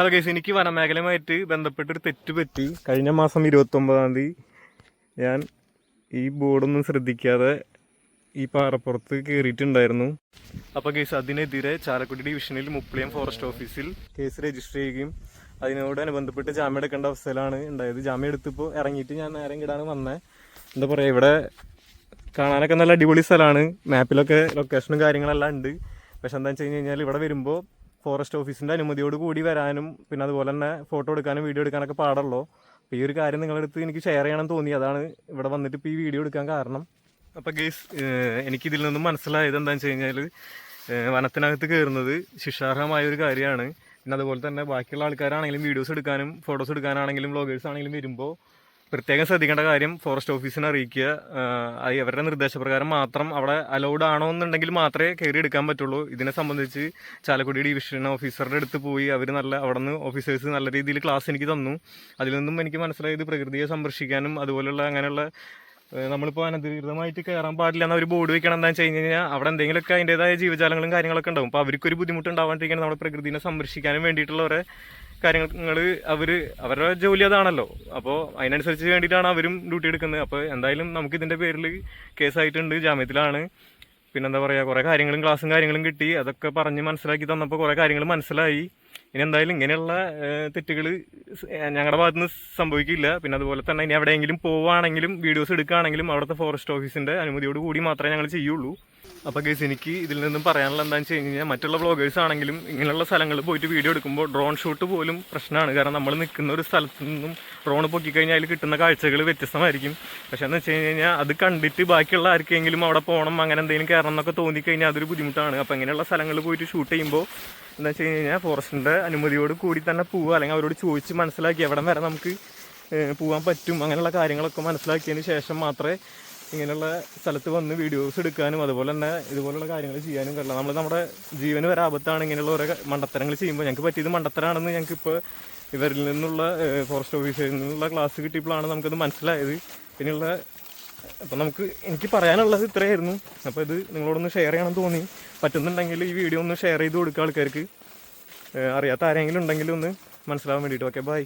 Hello case എനിക്ക് വനമേഖലയുമായിട്ട് ബന്ധപ്പെട്ടൊരു തെറ്റ് പറ്റി. കഴിഞ്ഞ മാസം ഇരുപത്തൊമ്പതാം തീയതി ഞാൻ ഈ ബോർഡൊന്നും ശ്രദ്ധിക്കാതെ ഈ പാറപ്പുറത്ത് കയറിയിട്ടുണ്ടായിരുന്നു അപ്പോൾ കേസ് അതിനെതിരെ ചാലക്കുടി ഡിവിഷനിൽ മുപ്പളിയം ഫോറസ്റ്റ് ഓഫീസിൽ കേസ് രജിസ്റ്റർ ചെയ്യുകയും അതിനോടനുബന്ധപ്പെട്ട് ജാമ്യം എടുക്കേണ്ട അവസ്ഥയിലാണ് ഉണ്ടായത്. ജാമ്യം എടുത്തപ്പോൾ ഇറങ്ങിയിട്ട് ഞാൻ നേരം കിടാണ് വന്നത് എന്താ പറയുക ഇവിടെ കാണാനൊക്കെ നല്ല അടിപൊളി സ്ഥലമാണ്. മാപ്പിലൊക്കെ ലൊക്കേഷനും കാര്യങ്ങളെല്ലാം ഉണ്ട്. പക്ഷെ എന്താണെന്ന് വെച്ച് കഴിഞ്ഞാൽ ഇവിടെ വരുമ്പോൾ ഫോറസ്റ്റ് ഓഫീസിന്റെ അനുമതിയോട് കൂടി വരാനും പിന്നെ അതുപോലെ തന്നെ ഫോട്ടോ എടുക്കാനും വീഡിയോ എടുക്കാനൊക്കെ പാടുള്ളൂ. അപ്പോൾ ഈ ഒരു കാര്യം നിങ്ങളുടെ അടുത്ത് എനിക്ക് ഷെയർ ചെയ്യണം തോന്നി. അതാണ് ഇവിടെ വന്നിട്ട് ഇപ്പോൾ ഈ വീഡിയോ എടുക്കാൻ കാരണം. അപ്പോൾ ഗേസ് എനിക്കിതിൽ നിന്നും മനസ്സിലായത് എന്താണെന്ന് വെച്ച് കഴിഞ്ഞാൽ വനത്തിനകത്ത് കയറുന്നത് ശിക്ഷാർഹമായ ഒരു കാര്യമാണ്. പിന്നെ അതുപോലെ തന്നെ ബാക്കിയുള്ള ആൾക്കാരാണെങ്കിലും വീഡിയോസ് എടുക്കാനും ഫോട്ടോസ് എടുക്കാനാണെങ്കിലും വ്ളോഗേഴ്സ് ആണെങ്കിലും വരുമ്പോൾ പ്രത്യേകം ശ്രദ്ധിക്കേണ്ട കാര്യം ഫോറസ്റ്റ് ഓഫീസിനെ അറിയിക്കുക. അവരുടെ നിർദ്ദേശപ്രകാരം മാത്രം അവിടെ അലൗഡ് ആണോ എന്നുണ്ടെങ്കിൽ മാത്രമേ കയറി എടുക്കാൻ പറ്റുള്ളൂ. ഇതിനെ സംബന്ധിച്ച് ചാലക്കുടി ഡിവിഷൻ ഓഫീസറുടെ അടുത്ത് പോയി അവർ നല്ല അവിടെ നിന്ന് ഓഫീസേഴ്സ് നല്ല രീതിയിൽ ക്ലാസ് എനിക്ക് തന്നു. അതിൽ നിന്നും എനിക്ക് മനസ്സിലായത് പ്രകൃതിയെ സംരക്ഷിക്കാനും അതുപോലെയുള്ള അങ്ങനെയുള്ള നമ്മളിപ്പോൾ അനധികൃതമായിട്ട് കയറാൻ പാടില്ല എന്ന ഒരു ബോർഡ് വെക്കണം എന്താണെന്ന് വെച്ച് കഴിഞ്ഞ് കഴിഞ്ഞാൽ അവിടെ എന്തെങ്കിലുമൊക്കെ അതിന്റെതായ ജീവജാലങ്ങളും കാര്യങ്ങളൊക്കെ ഉണ്ടാവും. അപ്പോൾ അവർക്കൊരു ബുദ്ധിമുട്ട് ഉണ്ടാവാണ്ടിരിക്കാൻ നമ്മുടെ പ്രകൃതിയെ സംരക്ഷിക്കാനും വേണ്ടിയിട്ടുള്ള ഓരോ കാര്യങ്ങൾ അവർ അവരുടെ ജോലി അതാണല്ലോ. അപ്പോൾ അതിനനുസരിച്ച് വേണ്ടിയിട്ടാണ് അവരും ഡ്യൂട്ടി എടുക്കുന്നത്. അപ്പോൾ എന്തായാലും നമുക്ക് ഇതിന്റെ പേരിൽ കേസായിട്ടുണ്ട് ജാമ്യത്തിലാണ്. പിന്നെന്താ പറയുക കുറേ കാര്യങ്ങളും ക്ലാസ്സും കാര്യങ്ങളും കിട്ടി. അതൊക്കെ പറഞ്ഞ് മനസ്സിലാക്കി തന്നപ്പോൾ കുറേ കാര്യങ്ങൾ മനസ്സിലായി. ഇനി എന്തായാലും ഇങ്ങനെയുള്ള തെറ്റുകൾ ഞങ്ങളുടെ ഭാഗത്തുനിന്ന് സംഭവിക്കില്ല. പിന്നെ അതുപോലെ തന്നെ ഇനി എവിടെയെങ്കിലും പോവുകയാണെങ്കിലും വീഡിയോസ് എടുക്കുകയാണെങ്കിലും അവിടുത്തെ ഫോറസ്റ്റ് ഓഫീസിന്റെ അനുമതിയോട് കൂടി മാത്രമേ ഞങ്ങൾ ചെയ്യുള്ളൂ. അപ്പോൾ കേസ് എനിക്ക് ഇതിൽ നിന്നും പറയാനുള്ള എന്താണെന്ന് വെച്ച് കഴിഞ്ഞാൽ മറ്റുള്ള വ്ളോഗേഴ്സ് ആണെങ്കിലും ഇങ്ങനെയുള്ള സ്ഥലങ്ങളിൽ പോയിട്ട് വീഡിയോ എടുക്കുമ്പോൾ ഡ്രോൺ ഷൂട്ട് പോലും പ്രശ്നമാണ് കാരണം നമ്മൾ നിൽക്കുന്ന ഒരു സ്ഥലത്ത് നിന്നും ഡ്രോൺ പൊക്കിക്കഴിഞ്ഞാൽ അതിൽ കിട്ടുന്ന കാഴ്ചകൾ വ്യത്യസ്തമായിരിക്കും. പക്ഷേ എന്ന് വെച്ച് കഴിഞ്ഞാൽ അത് കണ്ടിട്ട് ബാക്കിയുള്ള ആർക്കെങ്കിലും അവിടെ പോകണം അങ്ങനെ എന്തെങ്കിലും കയറണം എന്നൊക്കെ തോന്നിക്കഴിഞ്ഞാൽ അതൊരു ബുദ്ധിമുട്ടാണ്. അപ്പോൾ ഇങ്ങനെയുള്ള സ്ഥലങ്ങളിൽ പോയിട്ട് ഷൂട്ട് ചെയ്യുമ്പോൾ എന്താ വെച്ച് കഴിഞ്ഞാൽ ഫോറസ്റ്റിന്റെ അനുമതിയോട് കൂടി തന്നെ പോവുക അല്ലെങ്കിൽ അവരോട് ചോദിച്ച് മനസ്സിലാക്കി എവിടം വരെ നമുക്ക് പോകാൻ പറ്റും അങ്ങനെയുള്ള കാര്യങ്ങളൊക്കെ മനസ്സിലാക്കിയതിന് ശേഷം മാത്രമേ ഇങ്ങനെയുള്ള സ്ഥലത്ത് വന്ന് വീഡിയോസ് എടുക്കാനും അതുപോലെ തന്നെ ഇതുപോലുള്ള കാര്യങ്ങൾ ചെയ്യാനും കഴിയില്ല നമ്മൾ നമ്മുടെ ജീവന് വരെ ആപത്താണ് ഇങ്ങനെയുള്ള ഓരോ മണ്ടത്തരങ്ങൾ ചെയ്യുമ്പോൾ. ഞങ്ങൾക്ക് പറ്റിയത് മണ്ടത്തരാണെന്ന് ഞങ്ങൾക്ക് ഇപ്പോൾ ഇവരിൽ നിന്നുള്ള ഫോറസ്റ്റ് ഓഫീസറിൽ നിന്നുള്ള ക്ലാസ് കിട്ടിയപ്പോഴാണ് നമുക്കത് മനസ്സിലായത്. പിന്നെയുള്ള അപ്പം നമുക്ക് എനിക്ക് പറയാനുള്ളത് ഇത്രയായിരുന്നു. അപ്പോൾ ഇത് നിങ്ങളോടൊന്ന് ഷെയർ ചെയ്യണം തോന്നി. പറ്റുന്നുണ്ടെങ്കിൽ ഈ വീഡിയോ ഒന്ന് ഷെയർ ചെയ്ത് കൊടുക്കുക ആൾക്കാർക്ക്. അറിയാത്ത ആരെങ്കിലും ഉണ്ടെങ്കിലും ഒന്ന് മനസ്സിലാവാൻ വേണ്ടിയിട്ട്. Okay bye